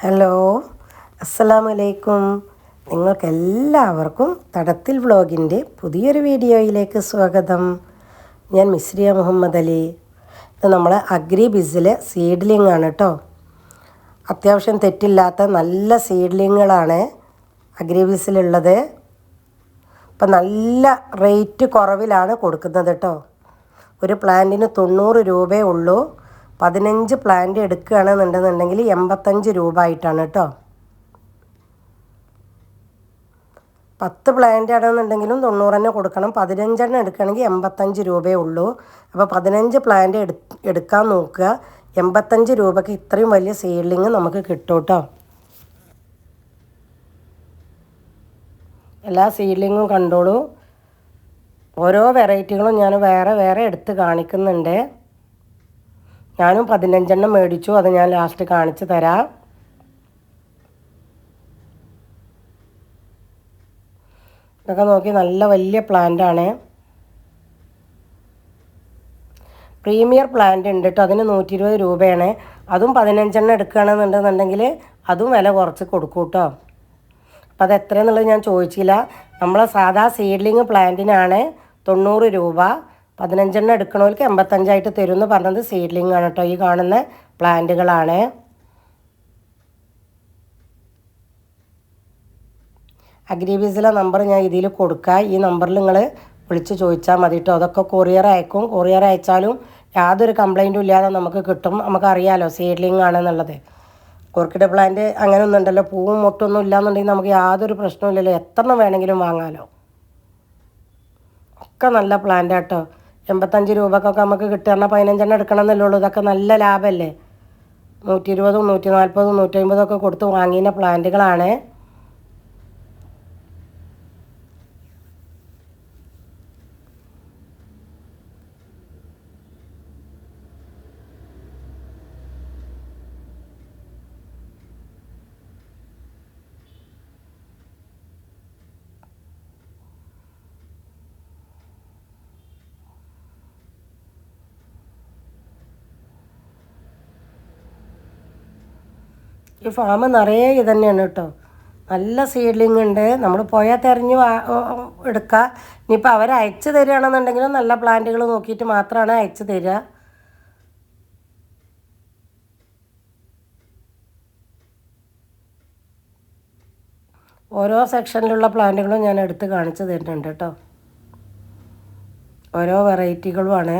Hello അസ്സലാമു അലൈക്കും നിങ്ങൾക്കെല്ലാവർക്കും തടത്തിൽ വ്ളോഗിന്റെ പുതിയൊരു വീഡിയോയിലേക്ക് സ്വാഗതം. ഞാൻ മിസ്രിയ മുഹമ്മദ് അലി. ഇത് നമ്മൾ അഗ്രി ബിസിലെ സീഡ്ലിംഗ് ആണ് കേട്ടോ. അത്യാവശ്യം തെറ്റില്ലാത്ത നല്ല സീഡ്ലിങ്ങുകളാണ് അഗ്രി ബിസിലുള്ളത്. ഇപ്പം നല്ല റേറ്റ് കുറവിലാണ് കൊടുക്കുന്നത് കേട്ടോ. ഒരു പ്ലാന്റിന് തൊണ്ണൂറ് രൂപയേ ഉള്ളൂ. പതിനഞ്ച് പ്ലാന്റ് എടുക്കുകയാണെന്നുണ്ടെന്നുണ്ടെങ്കിൽ എൺപത്തഞ്ച് രൂപ ആയിട്ടാണ് കേട്ടോ. പത്ത് പ്ലാന്റ് ആണെന്നുണ്ടെങ്കിലും തൊണ്ണൂറ് തന്നെ കൊടുക്കണം. പതിനഞ്ചെണ്ണം എടുക്കുകയാണെങ്കിൽ എൺപത്തഞ്ച് രൂപയേ ഉള്ളൂ. അപ്പോൾ പതിനഞ്ച് പ്ലാന്റ് എടു എടുക്കാൻ നോക്കുക. എൺപത്തഞ്ച് രൂപയ്ക്ക് ഇത്രയും വലിയ സീഡ്ലിങ് നമുക്ക് കിട്ടും കേട്ടോ. എല്ലാ സീഡ്ലിങ്ങും കണ്ടോളൂ. ഓരോ വെറൈറ്റികളും ഞാൻ വേറെ വേറെ എടുത്ത് കാണിക്കുന്നുണ്ട്. ഞാനും പതിനഞ്ചെണ്ണം മേടിച്ചു. അത് ഞാൻ ലാസ്റ്റ് കാണിച്ചു തരാം. ഇതൊക്കെ നോക്കി നല്ല വലിയ പ്ലാന്റാണ് പ്രീമിയർ പ്ലാന്റ് ഉണ്ട് കേട്ടോ അതിന് നൂറ്റി ഇരുപത് രൂപയാണ്. അതും പതിനഞ്ചെണ്ണം എടുക്കുകയാണെന്നുണ്ടെന്നുണ്ടെങ്കിൽ അതും വില കുറച്ച് കൊടുക്കും കേട്ടോ അപ്പം അത് എത്രയെന്നുള്ളത് ഞാൻ ചോദിച്ചില്ല. നമ്മളെ സാധാ സീഡ്ലിങ് പ്ലാന്റിനാണ് തൊണ്ണൂറ് രൂപ. പതിനഞ്ചെണ്ണം എടുക്കണവർക്ക് എൺപത്തഞ്ചായിട്ട് തരും എന്ന് പറഞ്ഞത് സീഡ്ലിംഗ് ആണ് കേട്ടോ ഈ കാണുന്ന പ്ലാന്റുകളാണ്. അഗ്രിബീസിലെ നമ്പർ ഞാൻ ഇതിൽ കൊടുക്കുക ഈ നമ്പറിൽ നിങ്ങൾ വിളിച്ച് ചോദിച്ചാൽ മതി കേട്ടോ അതൊക്കെ കൊറിയർ അയക്കും. കൊറിയർ അയച്ചാലും യാതൊരു കംപ്ലൈന്റും ഇല്ലാതെ നമുക്ക് കിട്ടും. നമുക്കറിയാലോ സീഡ്ലിംഗ് ആണെന്നുള്ളത് കോർക്കിഡ് പ്ലാന്റ് അങ്ങനെ ഒന്നും ഉണ്ടല്ലോ. പൂവും മൊട്ടൊന്നും ഇല്ലാന്നുണ്ടെങ്കിൽ നമുക്ക് യാതൊരു പ്രശ്നമില്ലല്ലോ എത്ര വേണമെങ്കിലും വാങ്ങാമല്ലോ ഒക്കെ നല്ല പ്ലാന്റ് കേട്ടോ എൺപത്തഞ്ച് രൂപക്കൊക്കെ നമുക്ക് കിട്ടുക. പതിനഞ്ചെണ്ണം എടുക്കണം എന്നല്ലേ ഉള്ളൂ. ഇതൊക്കെ നല്ല ലാഭമല്ലേ? നൂറ്റി ഇരുപതും നൂറ്റി നാൽപ്പതും നൂറ്റി അമ്പതും ഒക്കെ കൊടുത്ത് വാങ്ങിയ പ്ലാന്റുകളാണ് ഈ ഫാം നിറയെ ഇത് തന്നെയാണ് കേട്ടോ. നല്ല സീഡ്ലിംഗ് ഉണ്ട്. നമ്മൾ പോയാൽ തിരഞ്ഞ് എടുക്കുക ഇനിയിപ്പോൾ അവർ അയച്ചു തരികയാണെന്നുണ്ടെങ്കിലും നല്ല പ്ലാന്റുകൾ നോക്കിയിട്ട് മാത്രമാണ് അയച്ചു തരിക. ഓരോ സെക്ഷനിലുള്ള പ്ലാന്റുകളും ഞാൻ എടുത്ത് കാണിച്ചു തരുന്നുണ്ട് കേട്ടോ. ഓരോ വെറൈറ്റികളുമാണ്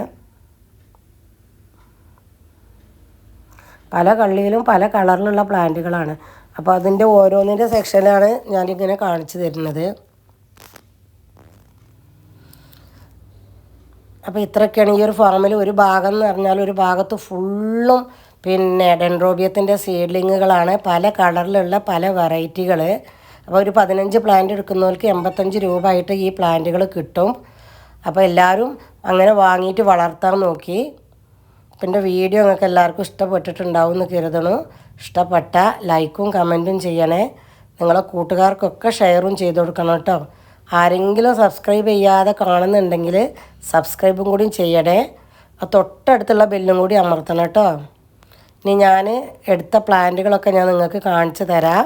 പല കള്ളിയിലും പല കളറിലുള്ള പ്ലാന്റുകളാണ്. അപ്പോൾ അതിന്റെ ഓരോന്നിന്റെ സെക്ഷനാണ് ഞാനിങ്ങനെ കാണിച്ചു തരുന്നത്. അപ്പോൾ ഇത്രയൊക്കെയാണ് ഈ ഒരു ഫാമിൽ ഒരു ഭാഗം എന്ന് പറഞ്ഞാൽ ഒരു ഭാഗത്ത് ഫുള്ളും പിന്നെ ഡെൻഡ്രോബിയത്തിന്റെ സീഡ്ലിങ്ങുകളാണ് പല കളറിലുള്ള പല വെറൈറ്റികൾ. അപ്പോൾ ഒരു പതിനഞ്ച് പ്ലാന്റ് എടുക്കുന്നവർക്ക് എൺപത്തഞ്ച് രൂപ ആയിട്ട് ഈ പ്ലാന്റുകൾ കിട്ടും. അപ്പോൾ എല്ലാവരും അങ്ങനെ വാങ്ങിയിട്ട് വളർത്താൻ നോക്കി. പിന്നെ വീഡിയോ നിങ്ങൾക്ക് എല്ലാവർക്കും ഇഷ്ടപ്പെട്ടിട്ടുണ്ടാവും എന്ന് കരുതണു. ഇഷ്ടപ്പെട്ട ലൈക്കും കമന്റും ചെയ്യണേ. നിങ്ങളെ കൂട്ടുകാർക്കൊക്കെ ഷെയറും ചെയ്ത് കൊടുക്കണം കേട്ടോ. ആരെങ്കിലും സബ്സ്ക്രൈബ് ചെയ്യാതെ കാണുന്നുണ്ടെങ്കിൽ സബ്സ്ക്രൈബും കൂടി ചെയ്യണേ. ആ തൊട്ടടുത്തുള്ള ബെല്ലും കൂടി അമർത്തണം കേട്ടോ. ഇനി ഞാൻ എടുത്ത പ്ലാന്റുകളൊക്കെ ഞാൻ നിങ്ങൾക്ക് കാണിച്ചു തരാം.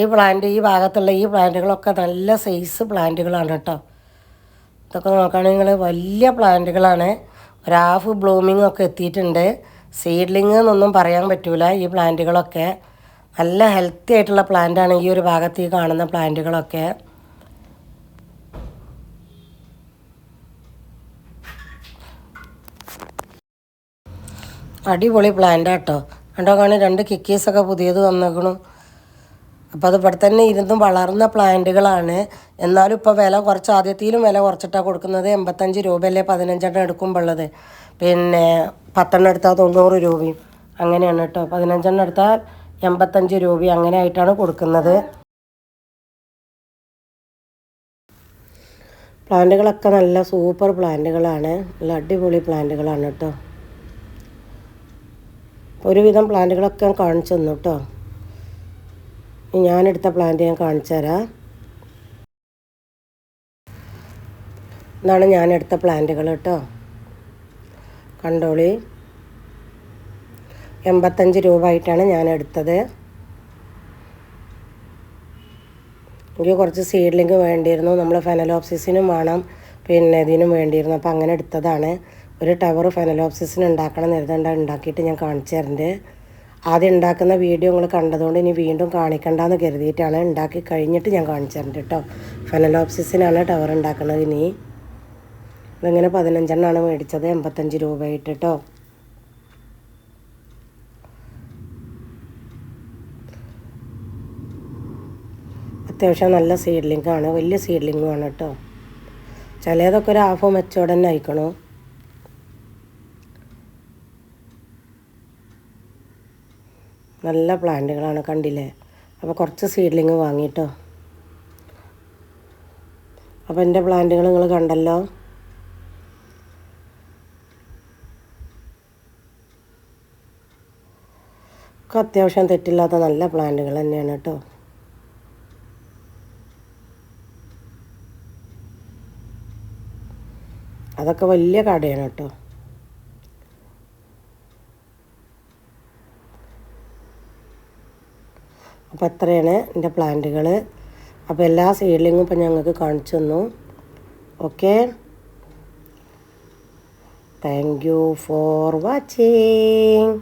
ഈ പ്ലാന്റ് ഈ ഭാഗത്തുള്ള ഈ പ്ലാന്റുകളൊക്കെ നല്ല സൈസ് പ്ലാന്റുകളാണ് കേട്ടോ. ഇതൊക്കെ നോക്കുകയാണെങ്കിൽ വലിയ പ്ലാന്റുകളാണ്. ഒരു ഹാഫ് ബ്ലൂമിംഗ് ഒക്കെ എത്തിയിട്ടുണ്ട്. സീഡ്ലിംഗ് എന്നൊന്നും പറയാൻ പറ്റൂല ഈ പ്ലാന്റുകളൊക്കെ. നല്ല ഹെൽത്തി ആയിട്ടുള്ള പ്ലാന്റാണ് ഈ ഒരു ഭാഗത്ത് ഈ കാണുന്ന പ്ലാന്റുകളൊക്കെ. അടിപൊളി പ്ലാന്റ് കേട്ടോ കണ്ടോ കാണി രണ്ട് കിക്കീസൊക്കെ പുതിയത് വന്നേക്കണു അപ്പോൾ അത് ഇവിടെ തന്നെ ഇരുന്നും വളർന്ന പ്ലാന്റുകളാണ്. എന്നാലും ഇപ്പോൾ വില കുറച്ച് ആദ്യത്തിലും വില കുറച്ചിട്ടാണ് കൊടുക്കുന്നത് എൺപത്തഞ്ച് രൂപയല്ലേ പതിനഞ്ചെണ്ണം എടുക്കുമ്പോഴുള്ളത് പിന്നെ പത്തെണ്ണം എടുത്താൽ തൊണ്ണൂറ് രൂപയും അങ്ങനെയാണ് കേട്ടോ. പതിനഞ്ചെണ്ണം എടുത്താൽ എൺപത്തഞ്ച് രൂപ അങ്ങനെ ആയിട്ടാണ് കൊടുക്കുന്നത്. പ്ലാന്റുകളൊക്കെ നല്ല സൂപ്പർ പ്ലാന്റുകളാണ്. നല്ല അടിപൊളി പ്ലാന്റുകളാണ് കേട്ടോ. ഒരുവിധം പ്ലാന്റുകളൊക്കെ കാണിച്ചു തന്നു കേട്ടോ. ഞാനെടുത്ത പ്ലാന്റ് ഞാൻ കാണിച്ചു തരാം ഇതാണ് ഞാനെടുത്ത പ്ലാന്റുകൾ കേട്ടോ. കണ്ടോളി. എൺപത്തഞ്ച് രൂപ ആയിട്ടാണ് ഞാൻ എടുത്തത് എനിക്ക് കുറച്ച് സീഡ്ലിങ് വേണ്ടിയിരുന്നു. നമ്മൾ ഫെനലോപ്സിസിനും വേണം. പിന്നെ ഇതിനും വേണ്ടിയിരുന്നു. അപ്പോൾ അങ്ങനെ എടുത്തതാണ്. ഒരു ടവർ ഫെനലോപ്സിസിന് ഉണ്ടാക്കണം നിർദ്ദണ്ട ഉണ്ടാക്കിയിട്ട് ഞാൻ കാണിച്ചു തരുന്നുണ്ട് ആദ്യം ഉണ്ടാക്കുന്ന വീഡിയോ നിങ്ങൾ കണ്ടതുകൊണ്ട് ഇനി വീണ്ടും കാണിക്കണ്ടെന്ന് കരുതിയിട്ടാണ് ഉണ്ടാക്കി കഴിഞ്ഞിട്ട് ഞാൻ കാണിച്ചു തരണ്ട് കേട്ടോ. ഫെനലോപ്സിസിനാണ് ടവർ ഉണ്ടാക്കുന്നത് ഇനി. ഇതിങ്ങനെ പതിനഞ്ചെണ്ണമാണ് മേടിച്ചത് എൺപത്തഞ്ച് രൂപയായിട്ട് കേട്ടോ. അത്യാവശ്യം നല്ല സീഡ്ലിംഗ് ആണ് വലിയ സീഡ്ലിങ്ങുമാണ് കേട്ടോ. ചിലതൊക്കെ ഒരു ഹാഫ് മെച്ചോടെ തന്നെ അയക്കണു നല്ല പ്ലാന്റുകളാണ് കണ്ടില്ലേ? അപ്പോൾ കുറച്ച് സീഡ്ലിങ് വാങ്ങിയിട്ടോ അപ്പോൾ എന്റെ പ്ലാന്റുകൾ നിങ്ങൾ കണ്ടല്ലോ. ഒക്കെ അത്യാവശ്യം തെറ്റില്ലാത്ത നല്ല പ്ലാന്റുകൾ തന്നെയാണ് കേട്ടോ. അതൊക്കെ വലിയ കടയാണ് കേട്ടോ. അപ്പോൾ അത്രയാണ് എന്റെ പ്ലാന്റുകൾ അപ്പോൾ എല്ലാ സീഡ്ലിങ്ങും ഇപ്പം ഞങ്ങൾക്ക് കാണിച്ചു തന്നു. Okay? Thank you for watching